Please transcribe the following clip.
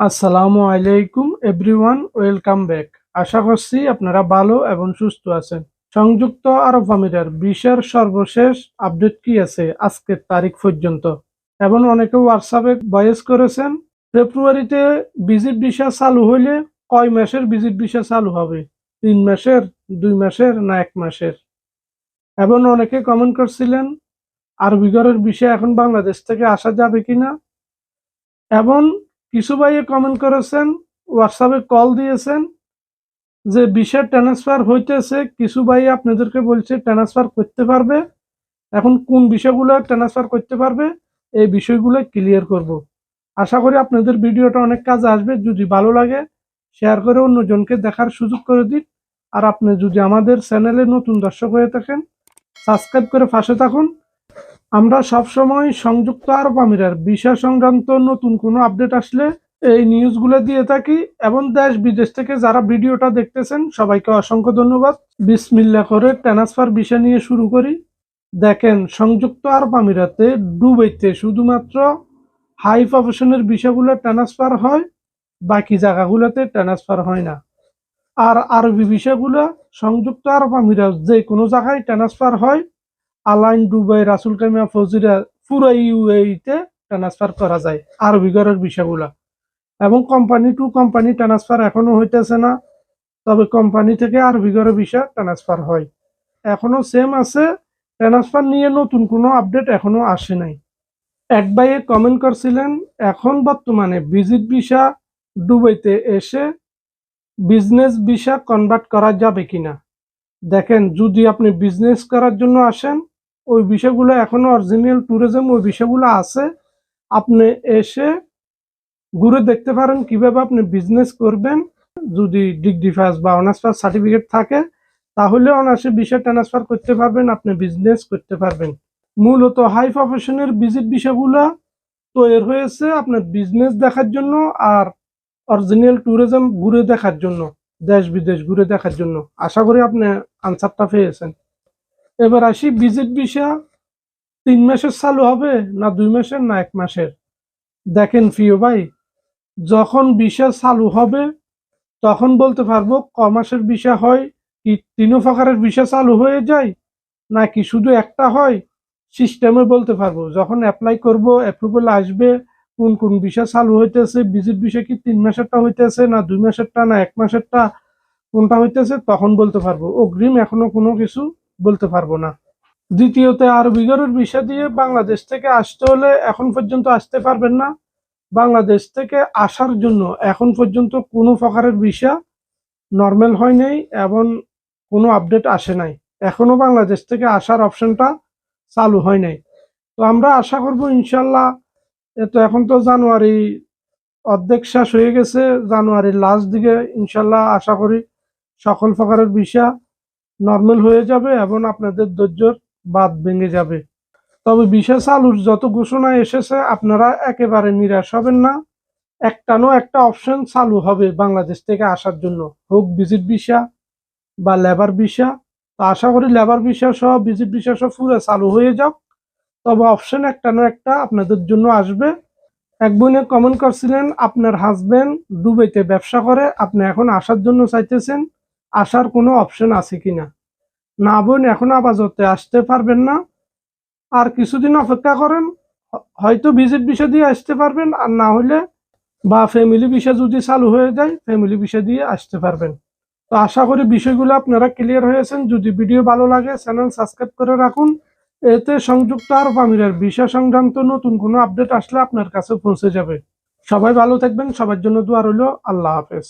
আসসালামু আলাইকুম, everyone, welcome back. আশা করছি আপনারা ভালো এবং সুস্থ আছেন। সংযুক্ত আরব আমিরার বিশার সর্বশেষ আপডেট কি আছে আজকের তারিখ পর্যন্ত? এবং অনেকে হোয়াটসঅ্যাপে ভয়েস করেছেন, ফেব্রুয়ারিতে ভিজিট ভিসা চালু হইলে কয় মাসের ভিজিট ভিসা চালু হবে? তিন মাসের, দুই মাসের না এক মাসের? এবং অনেকে কমেন্ট করছিলেন আরবিগরের বিষয় এখন বাংলাদেশ থেকে আসা যাবে কিনা? এবং ভাইয়ে কমেন্ট করেছেন হোয়াটসঅ্যাপে কল দিয়েছেন যে বিষয় ট্রান্সফার হইতেছে। কিছু ভাই আপনাদেরকে বলছে ট্রান্সফার করতে পারবে? এখন কোন বিষয়গুলো ট্রান্সফার করতে পারবে? এই বিষয়গুলো ক্লিয়ার করব। আশা করি আপনাদের ভিডিওটা অনেক কাজে আসবে। যদি ভালো লাগে শেয়ার করে অন্যজনকে দেখার সুযোগ করে দিন। আর আপনি যদি আমাদের চ্যানেলে নতুন দর্শক হয়ে থাকেন সাবস্ক্রাইব করে পাশে থাকুন। আমরা সবসময় সংযুক্ত আরব আমিরার বিষয় সংক্রান্ত নতুন কোনো আপডেট আসলে এই নিউজগুলো দিয়ে থাকি এবং দেশ বিদেশ থেকে যারা ভিডিওটা দেখতেছেন, সবাইকে অসংখ্য ধন্যবাদ। বিসমিল্লা করে ট্রান্সফার বিষয় নিয়ে শুরু করি। দেখেন, সংযুক্ত আরব আমিরাতে দুবাইতে শুধুমাত্র হাই প্রফেশনের বিষয়গুলো ট্রান্সফার হয়, বাকি জায়গাগুলোতে ট্রান্সফার হয় না। আর আরবি বিষয়গুলো সংযুক্ত আরব আমিরাত যে কোনো জায়গায় ট্রান্সফার হয় আলাইন দুবাই রাসুল কামিয়া ফজিরা পুরো ইউএইতে ট্রান্সফার করা যায়, আরবি ঘরের বিষয়গুলা। এবং কোম্পানি টু কোম্পানি ট্রান্সফার এখনও হইতেছে না, তবে কোম্পানি থেকে আরবি ঘরের বিষয় ট্রান্সফার হয়। এখনও সেম আছে ট্রান্সফার নিয়ে নতুন কোনো আপডেট এখনও আসে নাই। এক ভাইয়ে কমেন্ট করছিলেন, এখন বর্তমানে ভিজিট ভিসা দুবাইতে এসে বিজনেস ভিসা কনভার্ট করা যাবে কিনা? দেখেন, যদি আপনি বিজনেস করার জন্য আসেন ওই বিষয়গুলো এখনও অরিজিনাল ট্যুরিজম ওই বিষয়গুলো আছে। আপনি এসে ঘুরে দেখতে পারেন কীভাবে আপনি বিজনেস করবেন। যদি ডিগ্রি পাস বা অনার্স পাস সার্টিফিকেট থাকে, তাহলে অনার্সে বিষয় ট্রান্সফার করতে পারবেন, আপনি বিজনেস করতে পারবেন। মূলত হাই প্রফেশনের ভিজিট বিষয়গুলো তৈরি হয়েছে আপনার বিজনেস দেখার জন্য আর অরিজিনাল ট্যুরিজম ঘুরে দেখার জন্য দেশ বিদেশ ঘুরে দেখার জন্য। আশা করি আপনি আনসারটা পেয়েছেন। এবার আসি ভিজিট ভিসা তিন মাসের চালু হবে না দুই মাসের, না এক মাসের? দেখেন প্রিয় ভাই, যখন ভিসা চালু হবে, তখন বলতে পারব ক মাসের ভিসা হয়, কি তিন প্রকারের ভিসা চালু হয়ে যায়, নাকি শুধু একটা হয়? সিস্টেমে বলতে পারব, যখন অ্যাপ্লাই করব অ্যাপ্রুভাল আসবে, কোন কোন ভিসা চালু হইতেছে ভিজিট ভিসা কি তিন মাসেরটা হইতেছে, না দুই মাসেরটা, না এক মাসেরটা, কোনটা হইতেছে, তখন বলতে পারব। অগ্রিম এখনও কোনো কিছু বলতে পারব না। দ্বিতীয়তে, আর বিগরের বিষয় দিয়ে বাংলাদেশ থেকে আসতে হলে এখন পর্যন্ত আসতে পারবেন না। বাংলাদেশ থেকে আসার জন্য এখন পর্যন্ত কোনো প্রকারের ভিসা নর্মাল হয় নাই এবং কোনো আপডেট আসে নাই। এখনও বাংলাদেশ থেকে আসার অপশনটা চালু হয় নাই। তো আমরা আশা করব ইনশাল্লাহ তো এখন তো জানুয়ারি অর্ধেক শেষ হয়ে গেছে, জানুয়ারির লাস্ট দিকে ইনশাল্লাহ আশা করি সকল প্রকারের ভিসা নর্মাল হয়ে যাবে এবং আপনাদের ধৈর্যর বাদ ভেঙে যাবে। তবে ভিসা চালুর যত ঘোষণা এসেছে, আপনারা একেবারে নিরাশ হবেন না। একটানো একটা অপশন চালু হবে বাংলাদেশ থেকে আসার জন্য। হোক ভিজিট ভিসা বা লেবার ভিসা তো আশা করি লেবার ভিসা সহ ভিজিট ভিসা সহ পুরো চালু হয়ে যাক। তবে অপশন একটা না একটা আপনাদের জন্য আসবে। এক বোনে কমেন্ট করছিলেন, আপনার হাজবেন্ড দুবাইতে ব্যবসা করে, আপনি এখন আসার জন্য চাইতেছেন। আসার কোনো অপশন আছে কিনা? না না বোন, এখন আপাতত আসতে পারবেন না। আর কিছুদিন অপেক্ষা করেন হয়তো ভিজিট বিষয় দিয়ে আসতে পারবেন, আর না হলে বা ফ্যামিলি বিষয় যদি চালু হয়ে যায় ফ্যামিলি বিষয় দিয়ে আসতে পারবেন। তো আশা করি বিষয়গুলো আপনারা ক্লিয়ার হয়েছেন। যদি ভিডিও ভালো লাগে চ্যানেল সাবস্ক্রাইব করে রাখুন। এতে সংযুক্ত আরব আমিরের বিষয় সংক্রান্ত নতুন কোনো আপডেট আসলে আপনার কাছে পৌঁছে যাবে। সবাই ভালো থাকবেন, সবার জন্য দোয়া রইল। আল্লাহ হাফেজ।